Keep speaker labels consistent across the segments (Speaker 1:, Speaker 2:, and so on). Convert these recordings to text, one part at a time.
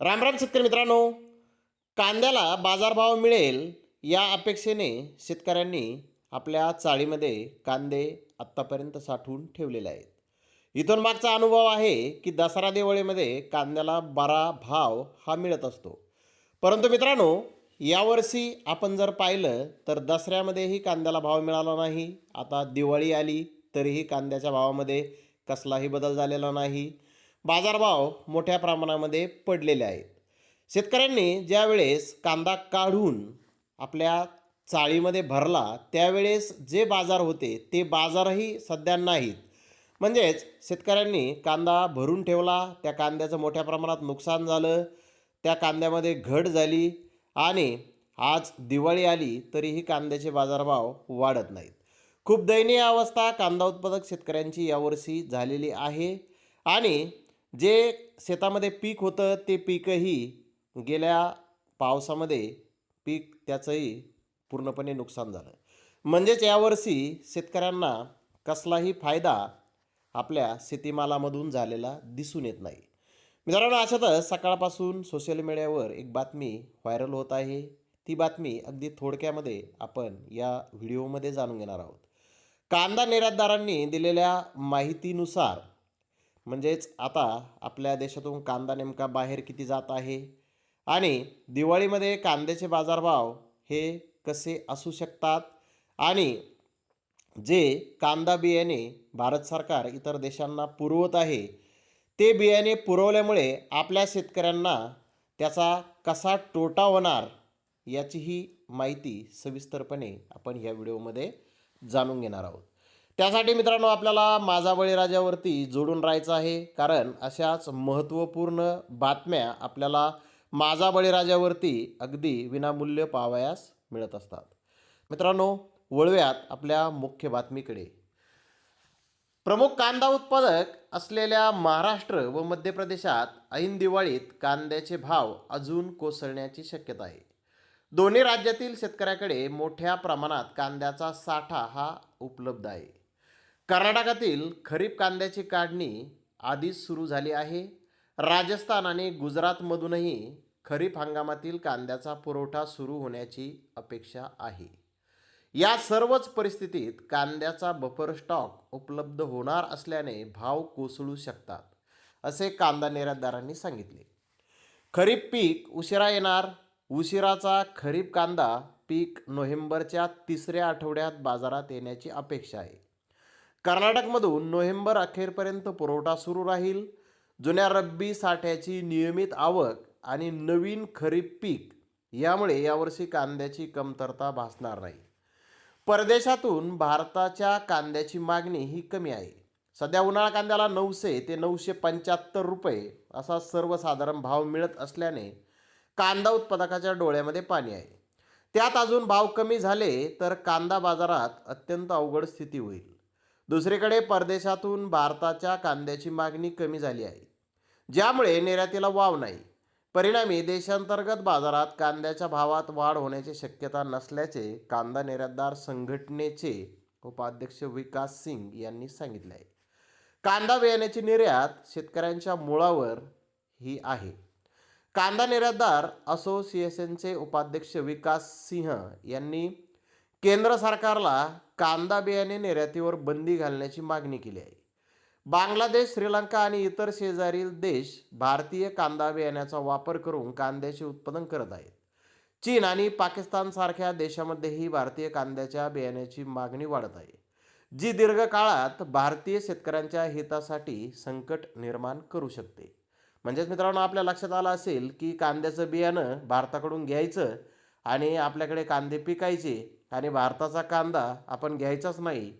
Speaker 1: रामराम शेतकरी मित्रांनो. कांद्याला बाजारभाव मिळेल या अपेक्षेने शेतकऱ्यांनी आपल्या चाळीमध्ये कांदे आत्तापर्यंत साठवून ठेवलेले आहेत. इथून मागचा अनुभव आहे की दसरा दिवाळीमध्ये कांद्याला बरा भाव हा मिळत असतो. परंतु मित्रांनो यावर्षी आपण जर पाहिलं तर दसऱ्यामध्येही कांद्याला भाव मिळाला नाही. आता दिवाळी आली तरीही कांद्याच्या भावामध्ये कसलाही बदल झालेला नाही. बाजारभाव मोठ्या प्रमाणामध्ये पडलेले आहेत. शेतकऱ्यांनी ज्यावेळेस कांदा काढून आपल्या चाळीमध्ये भरला त्यावेळेस जे बाजार होते ते बाजारही सध्या नाहीत. म्हणजेच शेतकऱ्यांनी कांदा भरून ठेवला त्या कांद्याचं मोठ्या प्रमाणात नुकसान झालं त्या कांद्यामध्ये घट झाली आणि आज दिवाळी आली तरीही कांद्याचे बाजारभाव वाढत नाहीत. खूप दयनीय अवस्था कांदा उत्पादक शेतकऱ्यांची यावर्षी झालेली आहे आणि जे शेतामध्ये पीक होतं ते पीकही गेल्या पावसामध्ये पीक त्याचंही पूर्णपणे नुकसान झालं. म्हणजेच यावर्षी शेतकऱ्यांना कसलाही फायदा आपल्या शेतीमालामधून झालेला दिसून येत नाही. मित्रांनो अशातच सकाळपासून सोशल मीडियावर एक बातमी व्हायरल होत आहे. ती बातमी अगदी थोडक्यामध्ये आपण या व्हिडिओमध्ये जाणून घेणार आहोत. कांदा निर्यातदारांनी दिलेल्या माहितीनुसार म्हणजेच आता आपल्या देशातून कांदा नेमका बाहेर किती जात आहे? आणि दिवाळीमध्ये कांद्याचे बाजारभाव हे कसे असू शकतात? आणि जे कांदा बियाणे भारत सरकार इतर देशांना पुरवत आहे ते बियाणे पुरवल्यामुळे आपल्या शेतकऱ्यांना त्याचा कसा तोटा होणार याचीही माहिती सविस्तरपणे आपण ह्या व्हिडिओमध्ये जाणून घेणार आहोत. त्यासाठी मित्रांनो आपल्याला माझा बळीराजावरती जोडून राहायचं आहे. कारण अशाच महत्त्वपूर्ण बातम्या आपल्याला माझा बळीराजावरती अगदी विनामूल्य पाहावयास मिळत असतात. मित्रांनो वळव्यात आपल्या मुख्य बातमीकडे. प्रमुख कांदा उत्पादक असलेल्या महाराष्ट्र व मध्य प्रदेशात ऐन दिवाळीत कांद्याचे भाव अजून कोसळण्याची शक्यता आहे. दोन्ही राज्यातील शेतकऱ्याकडे मोठ्या प्रमाणात कांद्याचा साठा हा उपलब्ध आहे. कर्नाटकातील खरीप कांद्याची काढणी आधीच सुरू झाली आहे. राजस्थान आणि गुजरातमधूनही खरीप हंगामातील कांद्याचा पुरवठा सुरू होण्याची अपेक्षा आहे. या सर्वच परिस्थितीत कांद्याचा बफर स्टॉक उपलब्ध होणार असल्याने भाव कोसळू शकतात असे कांदा निर्यातदारांनी सांगितले. खरीप पीक उशिरा येणार उशिराचा खरीप कांदा पीक नोव्हेंबरच्या तिसऱ्या आठवड्यात बाजारात येण्याची अपेक्षा आहे. कर्नाटकमधून नोव्हेंबर अखेरपर्यंत पुरवठा सुरू राहील. जुन्या रब्बी साठ्याची नियमित आवक आणि नवीन खरीप पीक यामुळे यावर्षी कांद्याची कमतरता भासणार नाही. परदेशातून भारताच्या कांद्याची मागणी ही कमी आहे. सध्या उन्हाळा कांद्याला नऊशे ते नऊशे पंच्याहत्तर रुपये असा सर्वसाधारण भाव मिळत असल्याने कांदा उत्पादकाच्या डोळ्यामध्ये पाणी आहे. त्यात अजून भाव कमी झाले तर कांदा बाजारात अत्यंत अवघड स्थिती होईल. दुसरीकडे परदेशातून भारताच्या कांद्याची मागणी कमी झाली आहे. ज्यामुळे निर्यातीला वाव नाही. परिणामी देशांतर्गत बाजारात कांद्याच्या भावात वाढ होण्याची शक्यता नसल्याचे कांदा निर्यातदार संघटनेचे उपाध्यक्ष विकास सिंग यांनी सांगितले आहे. कांदा बियाण्याची निर्यात शेतकऱ्यांच्या मुळावर ही आहे. कांदा निर्यातदार असोसिएशनचे उपाध्यक्ष विकास सिंह यांनी केंद्र सरकारला कांदा बियाणे निर्यातीवर बंदी घालण्याची मागणी केली आहे. बांगलादेश श्रीलंका आणि इतर शेजारील देश भारतीय कांदा बियाण्याचा वापर करून कांद्याचे उत्पादन करत आहेत. चीन आणि पाकिस्तानसारख्या देशामध्येही भारतीय कांद्याच्या बियाण्याची मागणी वाढत आहे जी दीर्घकाळात भारतीय शेतकऱ्यांच्या हितासाठी संकट निर्माण करू शकते. म्हणजेच मित्रांनो आपल्या लक्षात आलं असेल की कांद्याचं बियाणं भारताकडून घ्यायचं आणि आपल्याकडे कांदे पिकायचे आणि भारताचा कांदा आपण घ्यायचाच नाही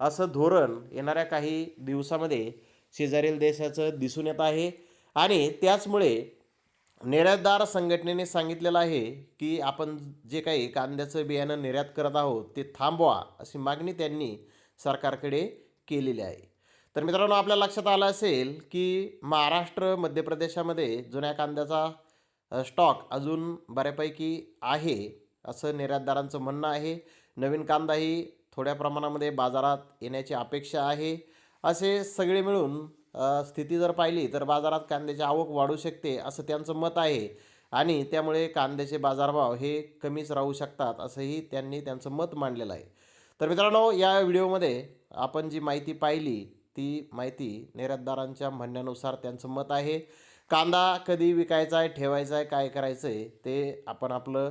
Speaker 1: असं धोरण येणाऱ्या काही दिवसामध्ये शेजारील देशाचं दिसून येत आहे. आणि त्याचमुळे निर्यातदार संघटनेने सांगितलेलं आहे की आपण जे काही कांद्याचं बियाणं निर्यात करत आहोत ते थांबवा अशी मागणी त्यांनी सरकारकडे केलेली आहे. तर मित्रांनो आपल्या लक्षात आलं असेल की महाराष्ट्र मध्य प्रदेशामध्ये जुन्या कांद्याचा स्टॉक अजून बऱ्यापैकी आहे. असं निर्यातदारांचं म्हणणं आहे. नवीन कांदाही थोड्या प्रमाणामध्ये बाजारात येण्याची अपेक्षा आहे. असे सगळे मिळून स्थिती जर पाहिली तर बाजारात कांद्याची आवक वाढू शकते असं त्यांचं मत आहे. आणि त्यामुळे कांद्याचे बाजारभाव हे कमीच राहू शकतात असंही त्यांनी त्यांचं मत मांडलेलं आहे. तर मित्रांनो या व्हिडिओमध्ये आपण जी माहिती पाहिली ती माहिती निर्यातदारांच्या म्हणण्यानुसार त्यांचं मत आहे. कांदा कधी विकायचा आहे ठेवायचा आहे काय करायचं आहे ते आपण आपलं